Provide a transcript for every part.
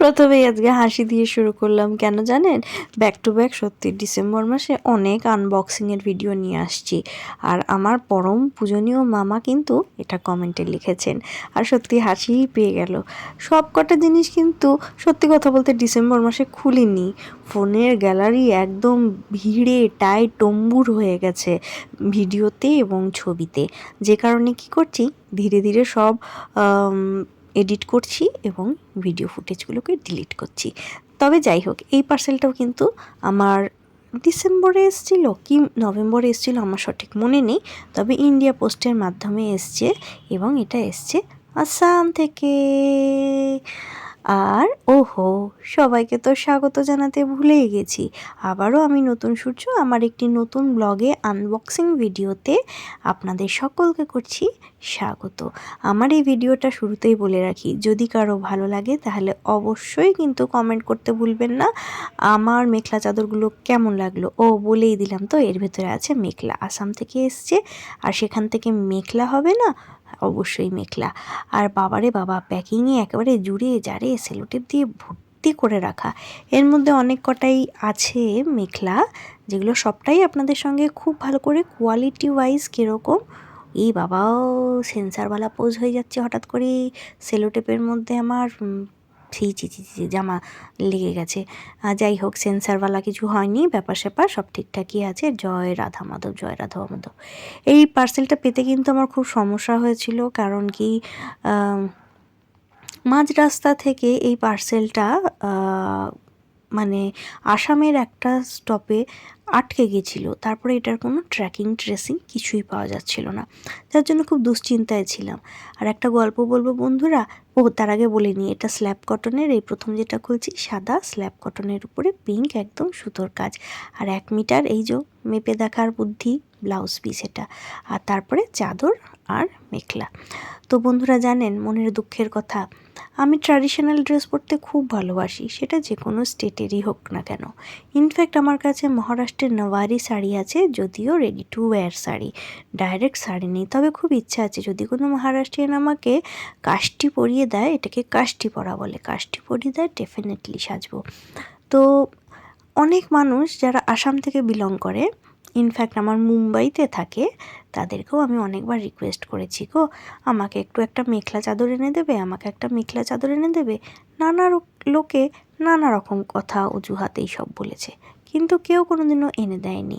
প্রথমেই আজকে হাসি দিয়ে শুরু করলাম, কেন জানেন? ব্যাক টু ব্যাক সত্যি ডিসেম্বর মাসে অনেক আনবক্সিংয়ের ভিডিও নিয়ে আসছি। আর আমার পরম পূজনীয় মামা কিন্তু এটা কমেন্টে লিখেছেন। আর সত্যি হাসিই পেয়ে গেল। সব কটা জিনিস কিন্তু সত্যি কথা বলতে ডিসেম্বর মাসে খুলিনি। ফোনের গ্যালারি একদম ভিড়ে টাই টম্বুর হয়ে গেছে ভিডিওতে এবং ছবিতে। যে কারণে কি করছি? ধীরে ধীরে সব এডিট করছি এবং ভিডিও ফুটেজগুলোকে ডিলিট করছি। তবে যাই হোক, এই পার্সেলটাও কিন্তু আমার ডিসেম্বরে এসেছিল কি নভেম্বরে এসেছিল আমার সঠিক মনে নেই। তবে ইন্ডিয়া পোস্টের মাধ্যমে এসছে এবং এটা এসছে আসাম থেকে। আর ওহো, সবাইকে তো স্বাগত জানাতে ভুলেই গেছি। আবারও আমি নতুন সূর্য, আমার একটি নতুন ব্লগে আনবক্সিং ভিডিওতে আপনাদের সকলকে করছি স্বাগত। আমার এই ভিডিওটা শুরুতেই বলে রাখি, যদি কারও ভালো লাগে তাহলে অবশ্যই কিন্তু কমেন্ট করতে ভুলবেন না। আমার মেখলা চাদরগুলো কেমন লাগল? ও, বলেই দিলাম তো, এর ভেতরে আছে মেখলা। আসাম থেকে এসছে, আর সেখান থেকে মেখলা হবে না? অবশ্যই মেখলা। আর বাবারে বাবা প্যাকিংয়ে একেবারে জুড়ে জারে সেলোটেপ দিয়ে ভর্তি করে রাখা। এর মধ্যে অনেক কটাই আছে মেখলা, যেগুলো সবটাই আপনাদের সঙ্গে খুব ভালো করে কোয়ালিটি ওয়াইজ কীরকম এই বাবাও, সেন্সারওয়ালা পোজ হয়ে যাচ্ছে হঠাৎ করে সেলোটেপের মধ্যে আমার ছি ছি ছি জামা লেগে গেছে। যাই হোক, সেন্সারওয়ালা কিছু হয়নি, ব্যাপার স্যাপার, সব ঠিকঠাকই আছে। জয় রাধা মাধব, জয় রাধা মাধব। এই পার্সেলটা পেতে কিন্তু আমার খুব সমস্যা হয়েছিল, কারণ কি মাঝ রাস্তা থেকে এই পার্সেলটা মানে আসামের একটা স্টপে আটকে গিয়েছিল। তারপরে এটার কোনো ট্র্যাকিং ট্রেসিং কিছুই পাওয়া যাচ্ছিল না। যার জন্য খুব দুশ্চিন্তায় ছিলাম। আর একটা গল্প বলব বন্ধুরা? ও তার আগে বলে নিই, এটা স্ল্যাব কটনের এই প্রথম যেটা খুলছি, সাদা স্ল্যাব কটনের উপরে পিঙ্ক একদম সুতোর কাজ। আর এক মিটার এই যে মেপে দেখার বুদ্ধি ব্লাউজ পিস এটা। আর তারপরে চাদর আর মেখলা। তো বন্ধুরা জানেন, মনের দুঃখের কথা, আমি ট্র্যাডিশনাল ড্রেস পরতে খুব ভালোবাসি, সেটা যে কোনো স্টেটেরই হোক না কেন। ইনফ্যাক্ট আমার কাছে মহারাষ্ট্রের নওয়ারি শাড়ি আছে, যদিও ready to wear sari direct sari নেই। তবে খুব ইচ্ছা আছে, যদি কোনো মহারাষ্ট্রিয়ান আমাকে কাষ্টি পরিয়ে দেয়, এটাকে কাষ্টি পরা বলে। কাষ্টি পরিয়ে দেয় ডেফিনেটলি সাজবো। তো অনেক মানুষ যারা আসাম থেকে বিলং করে ইনফ্যাক্ট আমার মুম্বাইতে থাকে, তাদেরকেও আমি অনেকবার রিকোয়েস্ট করেছি গো। আমাকে একটু একটা মেখলা চাদর এনে দেবে, আমাকে একটা মেখলা চাদর এনে দেবে। নানা লোকে নানা রকম কথা অজুহাতেই সব বলেছে, কিন্তু কেউ কোনোদিনও এনে দেয়নি।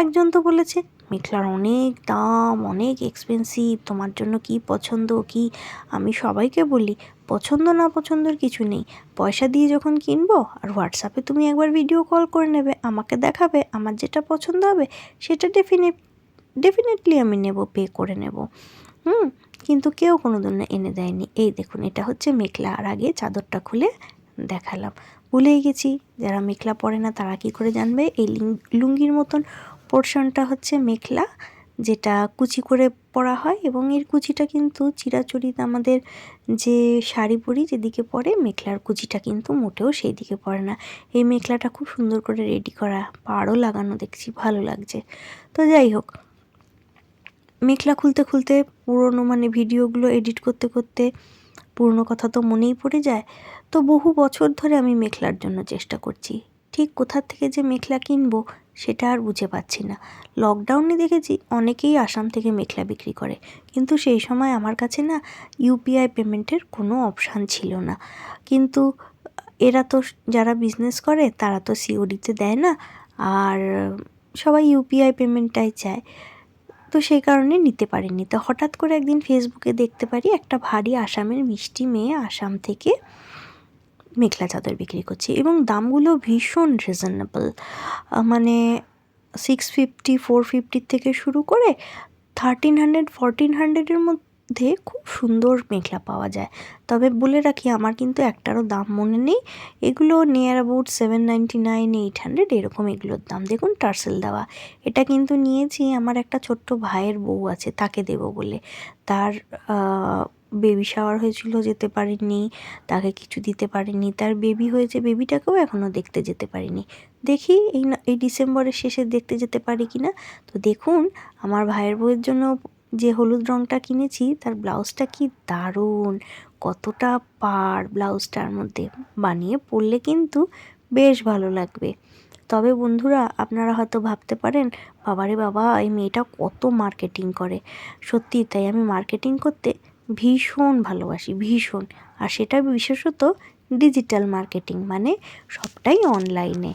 একজন তো বলেছে, মেখলার অনেক দাম, অনেক এক্সপেন্সিভ তোমার জন্য কি পছন্দ, কি? আমি সবাইকে বলি পছন্দ, না পছন্দর কিছু নেই। পয়সা দিয়ে যখন কিনবো, আর হোয়াটসঅ্যাপে তুমি একবার ভিডিও কল করে নেবে, আমাকে দেখাবে, আমার যেটা পছন্দ হবে, সেটা ডেফিনেট ডেফিনেটলি আমি নেব পে করে নেব। হুম, কিন্তু কেউ কোনো দিন এনে দেয়নি। এই দেখুন, এটা হচ্ছে মেখলা। আর আগে চাদরটা খুলে দেখালাম। ভুলেই গেছি, যারা মেখলা পরে না, তারা কি করে জানবে? এই লুঙ্গির মতন পোর্শনটা হচ্ছে মেখলা। যেটা কুচি করে পরা হয় এবং এর কুচিটা কিন্তু চিরাচরিত আমাদের যে শাড়ি পরি যেদিকে পরে মেখলার কুচিটা কিন্তু মোটেও সেই দিকে পড়ে না। এই মেখলাটা খুব সুন্দর করে রেডি করা, পাড়ও লাগানো দেখছি, ভালো লাগছে। তো যাই হোক, মেখলা খুলতে খুলতে পুরনো মানে ভিডিওগুলো এডিট করতে করতে পুরনো কথা তো মনেই পড়ে যায়। তো বহু বছর ধরে আমি মেখলার জন্য চেষ্টা করছি। ঠিক কোথা থেকে যে মেখলা কিনবো সেটা আর বুঝে পাচ্ছি না। লকডাউনে দেখেছি অনেকেই আসাম থেকে মেখলা বিক্রি করে। কিন্তু সেই সময় আমার কাছে না ইউপিআই পেমেন্টের কোনো অপশান ছিল না। কিন্তু এরা তো যারা বিজনেস করে, তারা তো সিওডিতে দেয় না। আর সবাই ইউপিআই পেমেন্টটাই চায়। তো সেই কারণে নিতে পারিনি তো হঠাৎ করে একদিন ফেসবুকে দেখতে পারি একটা ভারী আসামের মিষ্টি মেয়ে আসাম থেকে মেখলা চাদর বিক্রি করছি এবং দামগুলো ভীষণ রিজনেবল মানে সিক্স ফিফটি ফোর ফিফটির থেকে শুরু করে থার্টিন হান্ড্রেড ফোরটিন হান্ড্রেডের মধ্যে খুব সুন্দর মেখলা পাওয়া যায়। তবে বলে রাখি, আমার কিন্তু একটারও দাম মনে নেই। এগুলো near about seven ninety nine eight hundred এরকম এগুলোর দাম। দেখুন, টার্সেল দেওয়া। এটা কিন্তু নিয়েছি, আমার একটা ছোট্ট ভাইয়ের বউ আছে, তাকে দেবো বলে। তার বেবি শাওয়ার হয়েছিল, যেতে পারিনি, তাকে কিছু দিতে পারিনি, তার বেবি হয়েছে বেবিটাকেও এখনও দেখতে যেতে পারিনি। দেখি এই এই ডিসেম্বরের শেষে দেখতে যেতে পারি কি না তো দেখুন, আমার ভাইয়ের বউয়ের জন্য যে হলুদ রঙটা কিনেছি, তার ব্লাউজটা কি দারুণ, কতটা পার ব্লাউজটার মধ্যে। বানিয়ে পরলে কিন্তু বেশ ভালো লাগবে। তবে বন্ধুরা, আপনারা হয়তো ভাবতে পারেন, বাবারে বাবা, এই মেয়েটা কত মার্কেটিং করে। সত্যি, তাই আমি মার্কেটিং করতে ভীষণ ভালোবাসি, ভীষণ। আর সেটা বিশেষত ডিজিটাল মার্কেটিং মানে সবটাই অনলাইনে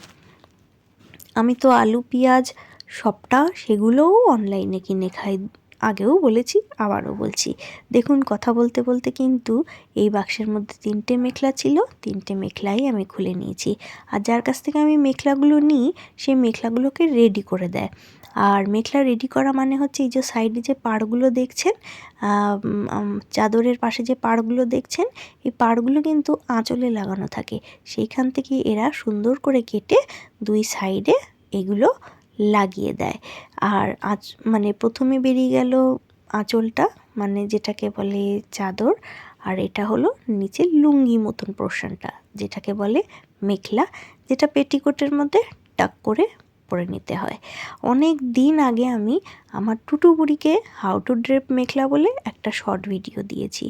আমি তো আলু, পেঁয়াজ, সবটা সেগুলোও অনলাইনে কিনে খাই। আগেও বলেছি, আবারও বলছি। দেখুন, কথা বলতে বলতে কিন্তু এই বাক্সের মধ্যে তিনটে মেখলা ছিল, তিনটে মেখলাই আমি খুলে নিয়েছি। আর যার কাছ থেকে আমি মেখলাগুলো নিই সেই মেখলাগুলোকে রেডি করে দেয়। আর মেখলা রেডি করা মানে হচ্ছে এই যে সাইডে যে পাড়গুলো দেখছেন চাদরের পাশে যে পাড়গুলো দেখছেন, এই পাড়গুলো কিন্তু আঁচলে লাগানো থাকে। সেইখান থেকে এরা সুন্দর করে কেটে দুই সাইডে এগুলো লাগিয়ে দেয়। আর আঁচ মানে প্রথমে বেরিয়ে গেল আঁচলটা মানে যেটাকে বলে চাদর, আর এটা হলো নিচে লুঙ্গি মতন পোর্শনটা, যেটাকে বলে মেখলা যেটা পেটিকোটের মধ্যে টাক করে পরে নিতে হয়। অনেক দিন আগে আমি আমার টুটু বুড়িকে হাউ টু ড্রেপ মেখলা বলে একটা শর্ট ভিডিও দিয়েছি।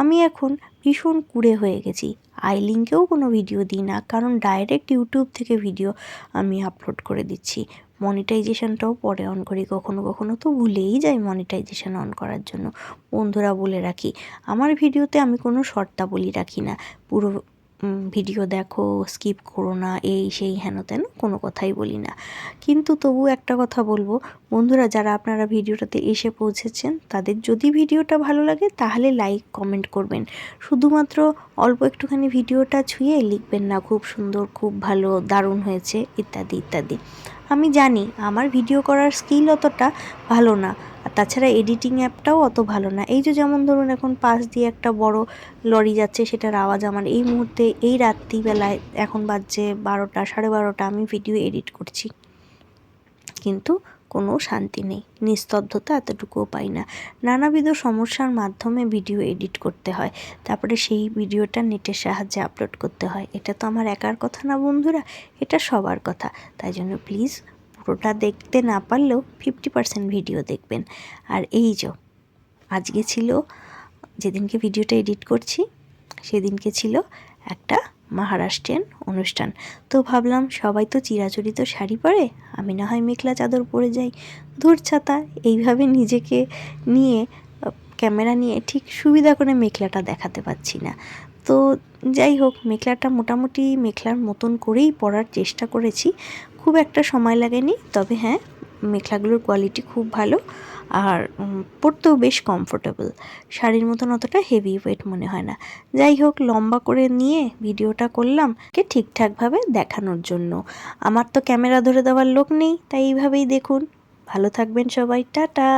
আমি এখন ভীষণ কুড়ে হয়ে গেছি। আই লিঙ্কেও কোনো ভিডিও দিই না, কারণ ডাইরেক্ট ইউটিউব থেকে ভিডিও আমি আপলোড করে দিচ্ছি। মনিটাইজেশনটাও পরে অন করি, কখনো কখনো তো ভুলেই যাই মনিটাইজেশন অন করার জন্য। বন্ধুরা বলে রাখি, আমার ভিডিওতে আমি কোনো শর্তাবলী রাখি না। পুরো ভিডিও দেখো স্কিপ করো না, এই সেই হেন তেন, কোনো কথাই বলি না। কিন্তু তবু একটা কথা বলব, বন্ধুরা, যারা আপনারা ভিডিওটাতে এসে পৌঁছেছেন, তাদের যদি ভিডিওটা ভালো লাগে, তাহলে লাইক কমেন্ট করবেন। শুধুমাত্র অল্প একটুখানি ভিডিওটা ছুঁয়ে লিখবেন না, খুব সুন্দর, খুব ভালো, দারুণ হয়েছে, ইত্যাদি ইত্যাদি। আমি জানি, আমার ভিডিও করার স্কিল অতটা ভালো না। তাছাড়া এডিটিং অ্যাপটাও অত ভালো না। এই যে যেমন ধরুন এখন পাশ দিয়ে একটা বড় লরি যাচ্ছে, সেটার আওয়াজ আমার এই মুহূর্তে, এই রাত্রিবেলায় এখন বাজছে বারোটা, সাড়ে বারোটা, আমি ভিডিও এডিট করছি। কিন্তু কোনো শান্তি নেই, নিস্তব্ধতা এতটুকুও পাই না। নানাবিধ সমস্যার মাধ্যমে ভিডিও এডিট করতে হয়। তারপরে সেই ভিডিওটা নেটের সাহায্যে আপলোড করতে হয়। এটা তো আমার একার কথা না বন্ধুরা, এটা সবার কথা। তাই জন্য প্লিজ পুরোটা দেখতে না পারলেও ফিফটি পার্সেন্ট ভিডিও দেখবেন। আর এই যে, আজকে ছিল, যেদিনকে ভিডিওটা এডিট করছি, সেদিনকে ছিল একটা মহারাষ্ট্রিয়ান অনুষ্ঠান। তো ভাবলাম, সবাই তো চিরাচরিত শাড়ি পরে, আমি না হয় মেখলা চাদর পরে যাই। ধূর ছাতা, এইভাবে নিজেকে নিয়ে, ক্যামেরা নিয়ে ঠিক সুবিধা করে মেখলাটা দেখাতে পাচ্ছি না। তো যাই হোক, মেখলাটা মোটামুটি মেখলার মতন করেই পরার চেষ্টা করেছি। খুব একটা সময় লাগেনি, তবে হ্যাঁ মেখলাগুলোর কোয়ালিটি খুব ভালো আর পরতেও বেশ কমফোর্টেবল শাড়ির মতন অতটা হেভি ওয়েট মনে হয় না। যাই হোক, লম্বা করে নিয়ে ভিডিওটা করলাম, কে ঠিকঠাকভাবে দেখানোর জন্য। আমার তো ক্যামেরা ধরে দেওয়ার লোক নেই, তাই এইভাবেই দেখুন। ভালো থাকবেন সবাই, টাটা!